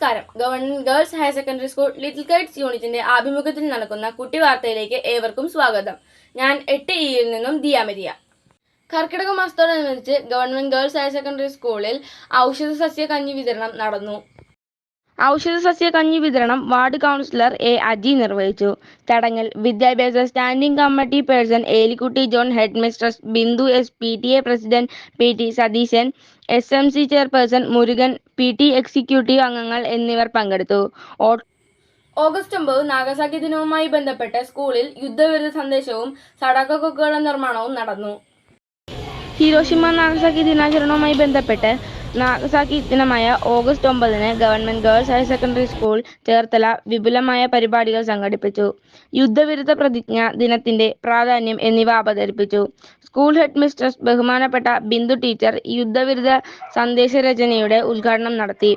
നമസ്കാരം. Government girls higher secondary school little kites യൂണിറ്റിന്റെ ആഭിമുഖ്യത്തിൽ നടക്കുന്ന കുട്ടി വാർത്തയിലേക്ക് ഏവർക്കും സ്വാഗതം. ഞാൻ എട്ട് ഇയിൽ നിന്നും ദിയാമരിയ കർക്കിടക മാസത്തോടനുബന്ധിച്ച് ഗവൺമെന്റ് ഗേൾസ് ഹയർ സെക്കൻഡറി സ്കൂളിൽ ഔഷധ സസ്യ കഞ്ഞി വിതരണം നടന്നു. ഔഷധ സസ്യകഞ്ഞി വിതരണം വാർഡ് കൗൺസിലർ എ അജി നിർവഹിച്ചു. ചടങ്ങിൽ വിദ്യാഭ്യാസ standing committee person Elikutty John headmistress Bindu S P T A president P T Satheesan S M C chairperson Murugan P T executive അംഗങ്ങൾ എന്നിവർ പങ്കെടുത്തു. ഓഗസ്റ്റ് ഒമ്പത് നാഗസാക്കി ദിനവുമായി ബന്ധപ്പെട്ട് സ്കൂളിൽ യുദ്ധവിരുദ്ധ സന്ദേശവും സടാക്ക നിർമ്മാണവും നടന്നു. ഹിരോഷിമ നാഗസാക്കി ദിനാചരണവുമായി ബന്ധപ്പെട്ട് നാഗസാക്കി ദിനമായ ഓഗസ്റ്റ് ഒമ്പതിന് government girls higher secondary school Cherthala വിപുലമായ പരിപാടികൾ സംഘടിപ്പിച്ചു. യുദ്ധവിരുദ്ധ പ്രതിജ്ഞ ദിനത്തിന്റെ പ്രാധാന്യം എന്നിവ അവതരിപ്പിച്ചു. സ്കൂൾ ഹെഡ് മിസ്ട്രസ് ബഹുമാനപ്പെട്ട ബിന്ദു ടീച്ചർ യുദ്ധവിരുദ്ധ സന്ദേശരചനയുടെ ഉദ്ഘാടനം നടത്തി.